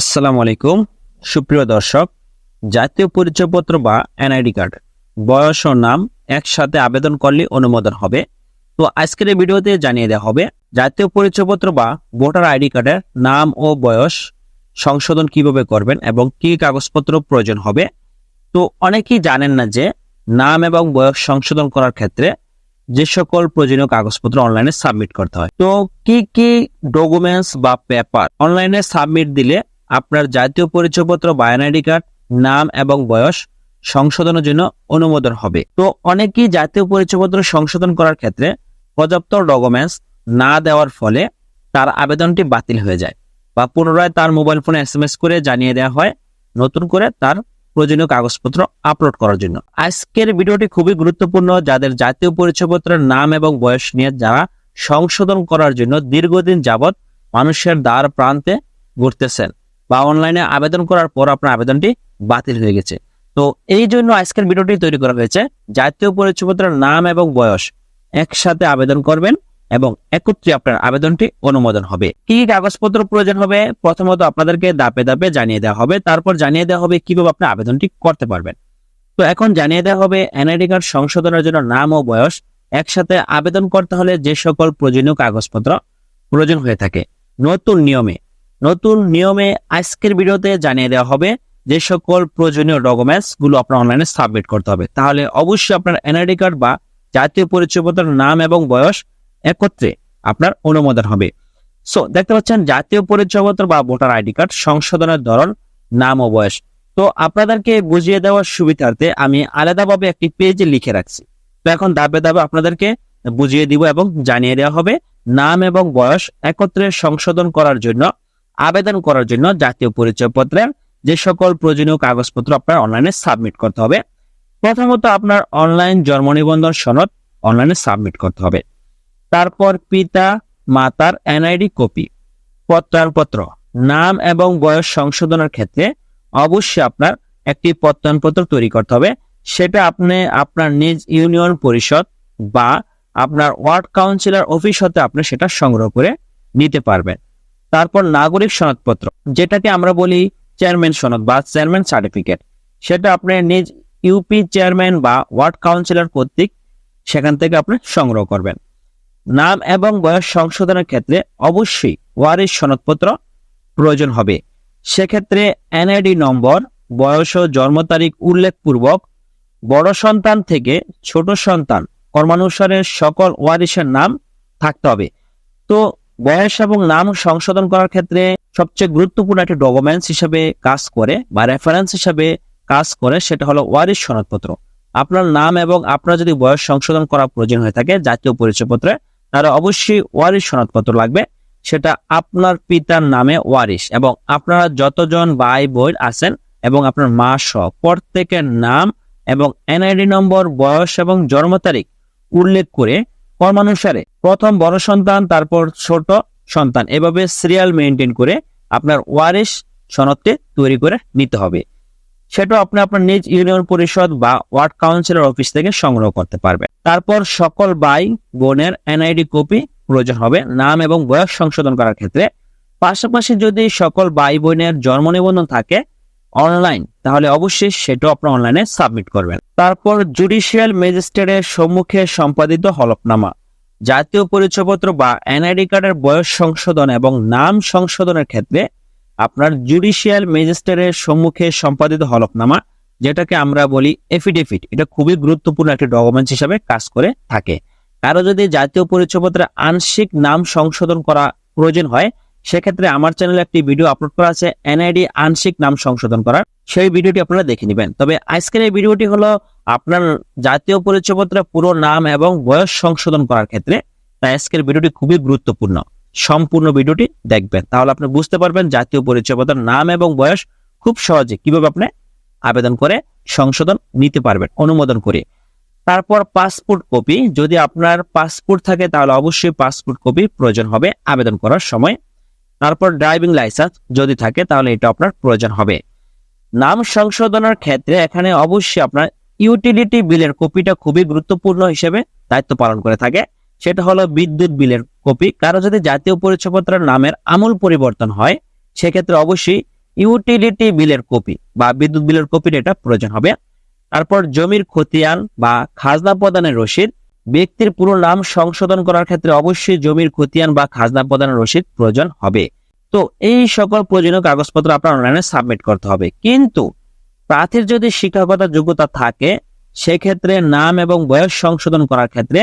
আসসালামু আলাইকুম। সুপ্রিয় দর্শক, জাতীয় পরিচয়পত্র বা এনআইডি কার্ড, বয়স ও নাম একসাথে আবেদন করলে অনুমোদন হবে। তো আজকের এই ভিডিওতে জানিয়ে দেওয়া হবে, জাতীয় পরিচয়পত্র বা ভোটার আইডি কার্ডের নাম ও বয়স, সংশোধন কীভাবে করবেন এবং কি কাগজপত্র প্রয়োজন হবে। তো অনেকেই জানেন না যে নাম এবং বয়স সংশোধন করার ক্ষেত্রে যে সকল প্রয়োজনীয় কাগজপত্র অনলাইনে সাবমিট করতে হয়। তো কি কি ডকুমেন্টস বা পেপার অনলাইনে সাবমিট দিলে আপনার জাতীয় পরিচয়পত্র বা এনআইডি কার্ড, নাম এবং বয়স সংশোধনের জন্য অনুমোদন হবে। তো অনেকেই জাতীয় পরিচয়পত্র সংশোধন করার ক্ষেত্রে পর্যাপ্ত ডকুমেন্টস না দেওয়ার ফলে তার আবেদনটি বাতিল হয়ে যায় বা পুনরায় তার মোবাইল ফোনে এস করে জানিয়ে দেওয়া হয়, নতুন করে তার প্রয়োজনীয় কাগজপত্র আপলোড করার জন্য। আজকের ভিডিওটি খুবই গুরুত্বপূর্ণ। যাদের জাতীয় পরিচয়পত্রের নাম এবং বয়স নিয়ে যারা সংশোধন করার জন্য দীর্ঘদিন যাবৎ মানুষের দ্বার প্রান্তে ঘুরতেছেন বা অনলাইনে আবেদন করার পর আপনার আবেদনটি বাতিল হয়ে গেছে। তো এই জন্য আজকের ভিডিওটি তৈরি করা হয়েছে। জাতীয় পরিচয়পত্রের নাম এবং বয়স। একসাথে আবেদন করবেন এবং একত্রে আপনার আবেদনটি অনুমোদন হবে। কি কি কাগজপত্র প্রয়োজন হবে? প্রথমত আপনাদেরকে দাপে দাপে জানিয়ে দেওয়া হবে। তারপর জানিয়ে দেওয়া হবে কীভাবে আপনি আবেদনটি করতে পারবেন। তো এখন জানিয়ে দেওয়া হবে এনআইডি কার্ড সংশোধনের জন্য নাম ও বয়স। একসাথে আবেদন করতে হলে যে সকল প্রয়োজনীয় কাগজপত্র প্রয়োজন হয়ে থাকে। নতুন নিয়মে নতুন নিয়মে আজকের ভিডিওতে জানিয়ে দেওয়া হবে যে সকল প্রয়োজনীয় ডকুমেন্টসগুলো আপনার অনলাইনে সাবমিট করতে হবে। তাহলে অবশ্যই আপনার এনআইডি কার্ড বা জাতীয় পরিচয়পত্রের নাম এবং বয়স একত্রে আপনার অনুমোদন হবে। সো দেখতে পাচ্ছেন জাতীয় পরিচয়পত্র বা ভোটার আইডি কার্ড সংশোধনের ধরন, নাম ও বয়স। তো আপনাদেরকে বুঝিয়ে দেওয়ার সুবিধার্থে আমি আলাদাভাবে একটি পেজে লিখে রাখছি। তো এখন ধাপে ধাপে আপনাদেরকে বুঝিয়ে দিব এবং জানিয়ে দেওয়া হবে নাম এবং বয়স একত্রে সংশোধন করার জন্য আবেদন করার জন্য জাতীয় পরিচয়পত্রের যে সকল প্রয়োজনীয় কাগজপত্র আপনার অনলাইনে সাবমিট করতে হবে। প্রথমত আপনার অনলাইন জন্ম নিবন্ধন সনদ অনলাইনে সাবমিট করতে হবে। তারপর পিতা, মাতার এনআইডি কপি প্রত্যয়নপত্র, নাম এবং বয়স সংশোধনের ক্ষেত্রে অবশ্যই আপনার একটি প্রত্যয়নপত্র তৈরি করতে হবে। সেটা আপনি আপনার নিজ ইউনিয়ন পরিষদ বা আপনার ওয়ার্ড কাউন্সিলর অফিস হতে আপনি সেটা সংগ্রহ করে নিতে পারবেন। তারপর নাগরিক সনদপত্র, যেটাকে আমরা বলি চেয়ারম্যান সনদ বা চেয়ারম্যান সার্টিফিকেট সেটা আপনি নিজ ইউপি চেয়ারম্যান বা ওয়ার্ড কাউন্সিলর কর্তৃক সেখান থেকে আপনি সংগ্রহ করবেন। নাম এবং বয়স সংশোধনের ক্ষেত্রে অবশ্যই ওয়ারিশ সনদপত্র প্রয়োজন হবে। সেক্ষেত্রে এনআইডি নম্বর, বয়স ও জন্ম তারিখ উল্লেখপূর্বক বড় সন্তান থেকে ছোট সন্তান কর্মানুসারে সকল ওয়ারিশের নাম থাকতে হবে। তো বয়স এবং নাম সংশোধন করার ক্ষেত্রে সবচেয়ে গুরুত্বপূর্ণ একটি ডকুমেন্টস হিসেবে কাজ করে বা রেফারেন্স হিসেবে কাজ করে সেটা হলো ওয়ারিশ সনদপত্র। আপনার নাম এবং আপনার যদি বয়স সংশোধন করা প্রয়োজন হয়ে থাকে জাতীয় পরিচয়পত্রে, তাহলে অবশ্যই ওয়ারিশ সনদপত্র লাগবে। সেটা আপনার পিতার নামে ওয়ারিশ এবং আপনারা যতজন ভাই বোন আছেন এবং আপনার মা সহ প্রত্যেকের নাম এবং এনআইডি নম্বর বয়স এবং জন্ম তারিখ উল্লেখ করে কর্মানুসারে প্রথম বড় সন্তান, তারপর ছোট সন্তান। এভাবে সিরিয়াল মেনটেন করে আপনার ওয়ারিশ সনদটি তৈরি করে নিতে হবে। সেটা আপনি আপনার নিজ ইউনিয়ন পরিষদ বা ওয়ার্ড কাউন্সিলর অফিস থেকে সংগ্রহ করতে পারবেন। তারপর সকল ভাই বোনের এনআইডি কপি প্রয়োজন হবে, নাম এবং বয়স সংশোধন করার ক্ষেত্রে। পাশাপাশি যদি সকল ভাই বোনের জন্ম নিবন্ধন থাকে অনলাইন, তাহলে অবশ্যই সেটাও আপনার অনলাইনে সাবমিট করবেন। তারপর জুডিশিয়াল ম্যাজিস্ট্রেটের সম্মুখে সম্পাদিত হলফনামা। জাতীয় পরিচয়পত্র বা এনআইডি কার্ডের বয়স সংশোধন এবং নাম সংশোধনের ক্ষেত্রে আপনার জুডিশিয়াল ম্যাজিস্ট্রেটের সম্মুখে সম্পাদিত হলফনামা, যেটাকে আমরা বলি এফিডেভিট। এটা খুবই গুরুত্বপূর্ণ একটি ডকুমেন্টস হিসাবে কাজ করে থাকে। কারও যদি জাতীয় পরিচয়পত্রে আংশিক নাম সংশোধন করা প্রয়োজন হয় সেক্ষেত্রে আমার চ্যানেলে একটি ভিডিও আপলোড করা আছে এনআইডি আংশিক নাম সংশোধন করার। সেই ভিডিওটি আপনারা দেখে নেবেন। তবে আজকের এই ভিডিওটি হলো আপনার জাতীয় পরিচয়পত্রে পুরো নাম এবং বয়স সংশোধন করার ক্ষেত্রে, তাই আজকের ভিডিওটি খুবই গুরুত্বপূর্ণ। সম্পূর্ণ ভিডিওটি দেখবেন। তাহলে আপনি বুঝতে পারবেন জাতীয় পরিচয়পত্রের নাম এবং বয়স খুব সহজে কীভাবে আপনি আবেদন করে সংশোধন নিতে পারবেন, অনুমোদন করে। তারপর পাসপোর্ট কপি যদি আপনার পাসপোর্ট থাকে তাহলে অবশ্যই পাসপোর্ট কপি প্রয়োজন হবে আবেদন করার সময়। তারপর ড্রাইভিং লাইসেন্স যদি থাকে, তাহলে এটা আপনার প্রয়োজন হবে। নাম সংশোধনের ক্ষেত্রে এখানে অবশ্যই আপনার ইউটিলিটি বিলের কপিটা খুবই গুরুত্বপূর্ণ হিসেবে দায়িত্ব পালন করে থাকে। সেটা হলো বিদ্যুৎ বিলের কপি কারও যদি জাতীয় পরিচয়পত্রের নামের আমূল পরিবর্তন হয়, সেক্ষেত্রে অবশ্যই ইউটিলিটি বিলের কপি বা বিদ্যুৎ বিলের কপির এটা প্রয়োজন হবে। তারপর জমির খতিয়ান বা খাজনা প্রদানের রসিদ ব্যক্তির পুরো নাম সংশোধন করার ক্ষেত্রে অবশ্যই জমির খতিয়ান বা খাজনা প্রদানের রসিদ প্রয়োজন হবে। তো এই সকল প্রয়োজনীয় কাগজপত্র আপনার অনলাইনে সাবমিট করতে হবে। কিন্তু প্রার্থীর যদি শিক্ষকতা যোগ্যতা থাকে, সেক্ষেত্রে নাম এবং বয়স সংশোধন করার ক্ষেত্রে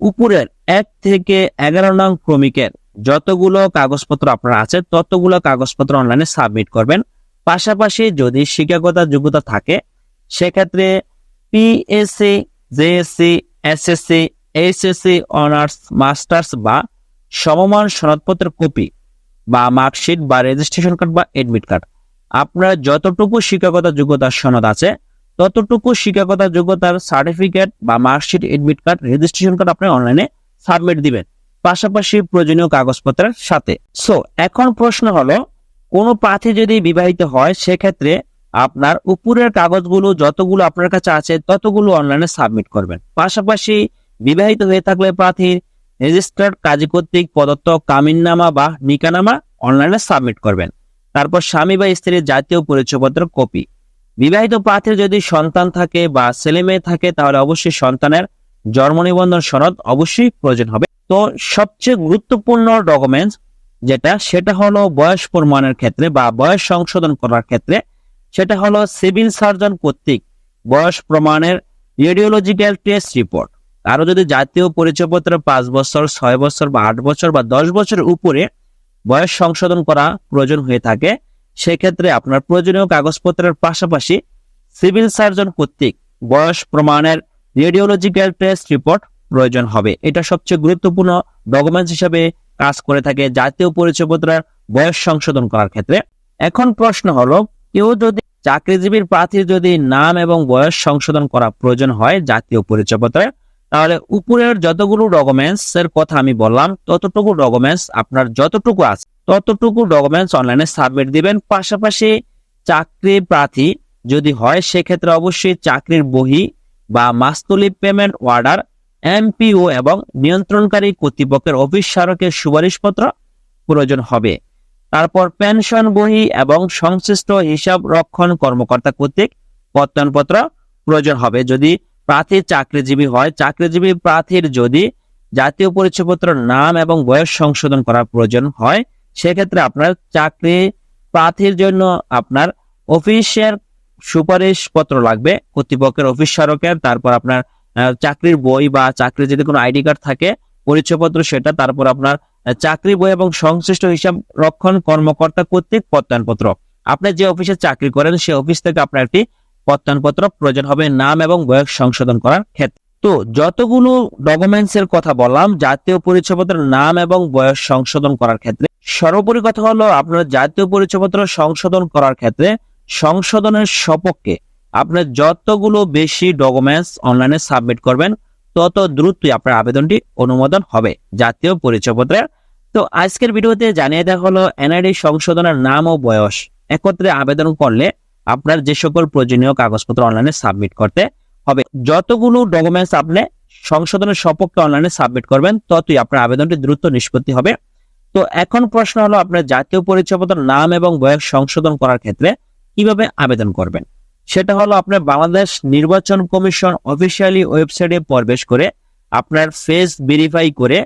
উপরের এক থেকে এগারো নং ক্রমিকের যতগুলো কাগজপত্র আপনার আছে, ততগুলো কাগজপত্র অনলাইনে সাবমিট করবেন। পাশাপাশি যদি শিক্ষকতা যোগ্যতা থাকে, সেক্ষেত্রে PSC JSC SSC HSC honours masters বা সমমান সনদপত্রের কপি বা মার্কশিট বা রেজিস্ট্রেশন কার্ড বা এডমিট কার্ড আপনার যতটুকু শিক্ষকতা যোগ্যতার সনদ আছে, ততটুকু শিক্ষকতা যোগ্যতার সার্টিফিকেট বা marksheet admit card registration card আপনি অনলাইনে সাবমিট দিবেন, পাশাপাশি প্রয়োজনীয় কাগজপত্রের সাথে। সো এখন প্রশ্ন হলো, কোনো প্রার্থী যদি বিবাহিত হয়, সেক্ষেত্রে আপনার উপরের কাগজগুলো যতগুলো আপনার কাছে আছে, ততগুলো অনলাইনে সাবমিট করবেন। পাশাপাশি বিবাহিত হয়ে থাকলে প্রার্থীর রেজিস্টার্ড কাজী কর্তৃক প্রদত্ত কামিননামা বা নিকানামা অনলাইনে সাবমিট করবেন। তারপর স্বামী বা স্ত্রীর জাতীয় পরিচয়পত্র কপি বিবাহিত প্রার্থীর যদি সন্তান থাকে বা ছেলে মেয়ে থাকে, তাহলে অবশ্যই সন্তানের জন্ম নিবন্ধন সনদ অবশ্যই প্রয়োজন হবে। তো সবচেয়ে গুরুত্বপূর্ণ ডকুমেন্টস যেটা, সেটা হলো বয়স প্রমাণের ক্ষেত্রে বা বয়স সংশোধন করার ক্ষেত্রে সেটা হলো সিভিল সার্জন কর্তৃক বয়স প্রমাণের রেডিওলজিক্যাল টেস্ট রিপোর্ট আরও যদি জাতীয় পরিচয়পত্র পাঁচ বছর, ছয় বছর বা আট বছর বা দশ বছরের উপরে বয়স সংশোধন করা প্রয়োজন হয়ে থাকে, সেক্ষেত্রে আপনার প্রয়োজনীয় কাগজপত্রের পাশাপাশি সিভিল সার্জন কর্তৃক বয়স প্রমাণের রেডিওলজিক্যাল টেস্ট রিপোর্ট প্রয়োজন হবে। এটা সবচেয়ে গুরুত্বপূর্ণ ডকুমেন্টস হিসেবে কাজ করে থাকে জাতীয় পরিচয়পত্রের বয়স সংশোধন করার ক্ষেত্রে। এখন প্রশ্ন হলো, কেউ যদি চাকরিজীবীর প্রার্থীর যদি নাম এবং বয়স সংশোধন করা প্রয়োজন হয় জাতীয় পরিচয়পত্রে, তাহলে উপরের যতগুলো ডকুমেন্টস এর কথা আমি বললাম, ততটুকু ডকুমেন্টস আপনার যতটুকু আছে, ততটুকু ডকুমেন্টস অনলাইনে সাবমিট দিবেন। পাশাপাশি চাকরি প্রার্থী যদি হয়, সেক্ষেত্রে অবশ্যই চাকরির বহি বা মাস্তুলি পেমেন্ট অর্ডার এমপিও এবং নিয়ন্ত্রণকারী কর্তৃপক্ষের অফিস স্মারকের সুপারিশপত্র প্রয়োজন হবে। তারপর পেনশন বহি এবং সংশ্লিষ্ট হিসাব রক্ষণ কর্মকর্তা কর্তৃক প্রত্যয়নপত্র প্রয়োজন হবে। যদি প্রার্থী চাকরিজীবী হয়, চাকরিজীবী প্রার্থীর যদি জাতীয় পরিচয়পত্র, নাম এবং বয়স সংশোধন করার প্রয়োজন হয়, সেক্ষেত্রে আপনার চাকরি প্রার্থীর জন্য আপনার অফিসের সুপারিশ পত্র লাগবে। কর্তৃপক্ষের অফিস স্মারকের তারপর আপনার চাকরির বই বা চাকরির যদি কোনো আইডি কার্ড থাকে, পরিচয়পত্র সেটা, তারপর আপনার চাকরি বই এবং সংশ্লিষ্ট হিসাব রক্ষণ কর্মকর্তা কর্তৃক প্রত্যয়নপত্র। আপনি যে অফিসে চাকরি করেন সেই অফিস থেকে আপনার একটি প্রত্যয়নপত্র প্রয়োজন হবে নাম এবং বয়স সংশোধন করার ক্ষেত্রে। তো, যতগুলো ডকুমেন্টস এর কথা বললাম, জাতীয় পরিচয়পত্রের নাম এবং বয়স সংশোধন করার ক্ষেত্রে, সর্বোপরি কথা হলো আপনার জাতীয় পরিচয়পত্র সংশোধন করার ক্ষেত্রে সংশোধনের সপক্ষে আপনার যতগুলো বেশি ডকুমেন্টস অনলাইনে সাবমিট করবেন তত দ্রুতই আপনার আবেদনটি অনুমোদন হবে। জাতীয় পরিচয়পত্রের তো আজকের ভিডিওতে জানিয়ে দেওয়া হলো, এনআইডি সংশোধনের নাম ও বয়স। একত্রে আবেদন করলে আপনার যে সকল প্রয়োজনীয় কাগজপত্র অনলাইনে সাবমিট করতে হবে। যতগুলো ডকুমেন্টস আপনি সংশোধনের সপক্ষে অনলাইনে সাবমিট করবেন, ততই আপনার আবেদনটি দ্রুত নিষ্পত্তি হবে। তো এখন প্রশ্ন হলো, আপনার জাতীয় পরিচয়পত্র নাম এবং বয়স সংশোধন করার ক্ষেত্রে কীভাবে আবেদন করবেন? সেটা হলো আপনার বাংলাদেশ নির্বাচন কমিশন অফিসিয়ালি ওয়েবসাইটে প্রবেশ করে আপনার ফেস ভেরিফাই করে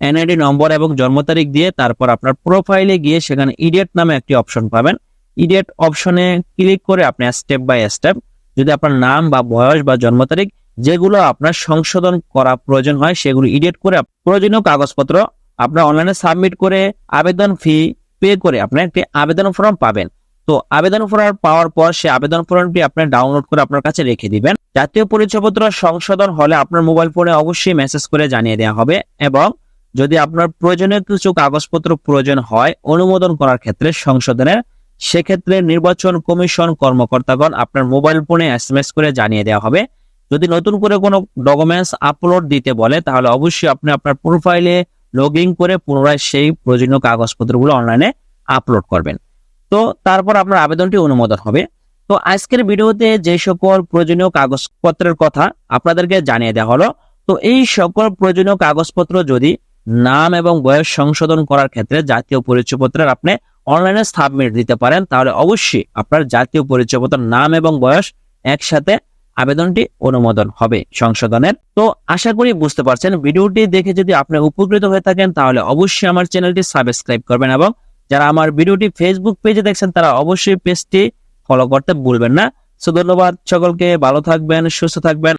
এনআইডি নম্বর এবং জন্ম তারিখ দিয়ে তারপর আপনার প্রোফাইলে গিয়ে সেখানে ইডিয়েট নামে একটি অপশন পাবেন। ইডিয়েট অপশনে ক্লিক করে আপনি স্টেপ বাই স্টেপ যদি আপনার নাম বা বয়স বা জন্ম তারিখ যেগুলো আপনার সংশোধন করা প্রয়োজন হয় সেগুলো ইডিয়েট করে প্রয়োজনীয় কাগজপত্র আপনার অনলাইনে সাবমিট করে আবেদন ফি পে করে আপনি একটি আবেদন ফর্ম পাবেন। তো আবেদন ফর্ম পাওয়ার পর সেই আবেদন ফর্মটি আপনি ডাউনলোড করে আপনার কাছে রেখে দিবেন। জাতীয় পরিচয়পত্র সংশোধন হলে আপনার মোবাইল ফোনে অবশ্যই মেসেজ করে জানিয়ে দেওয়া হবে এবং যদি আপনার প্রয়োজনীয় কিছু কাগজপত্র প্রয়োজন হয় অনুমোদন করার ক্ষেত্রে সংশোধনের, সেক্ষেত্রে নির্বাচন কমিশন কর্মকর্তাগণ আপনার মোবাইল ফোনে এসএমএস করে জানিয়ে দেওয়া হবে। যদি নতুন করে কোনো ডকুমেন্টস আপলোড দিতে বলে, তাহলে অবশ্যই আপনি আপনার প্রোফাইলে লগ করে পুনরায় সেই প্রয়োজনীয় কাগজপত্রগুলো অনলাইনে আপলোড করবেন। তো তারপর আপনার আবেদনটি অনুমোদন হবে। তো আজকের ভিডিওতে যে সকল প্রয়োজনীয় কাগজপত্রের কথা আপনাদেরকে জানিয়ে দেওয়া হলো, তো এই সকল প্রয়োজনীয় কাগজপত্র যদি নাম এবং বয়স সংশোধন করার ক্ষেত্রে জাতীয় পরিচয়পত্রের আপনি অনলাইনে সাবমিট দিতে পারেন, তাহলে অবশ্যই আপনার জাতীয় পরিচয়পত্র, নাম এবং বয়স একসাথে আবেদনটি অনুমোদন হবে সংশোধনের। তো আশা করি বুঝতে পারছেন, ভিডিওটি দেখে যদি আপনি উপকৃত হয়ে থাকেন, তাহলে অবশ্যই আমার চ্যানেলটি সাবস্ক্রাইব করবেন এবং যারা আমার ভিডিওটি ফেসবুক পেজে দেখছেন, তারা অবশ্যই পেজটি ফলো করতে ভুলবেন না। সো ধন্যবাদ সকলকে, ভালো থাকবেন, সুস্থ থাকবেন।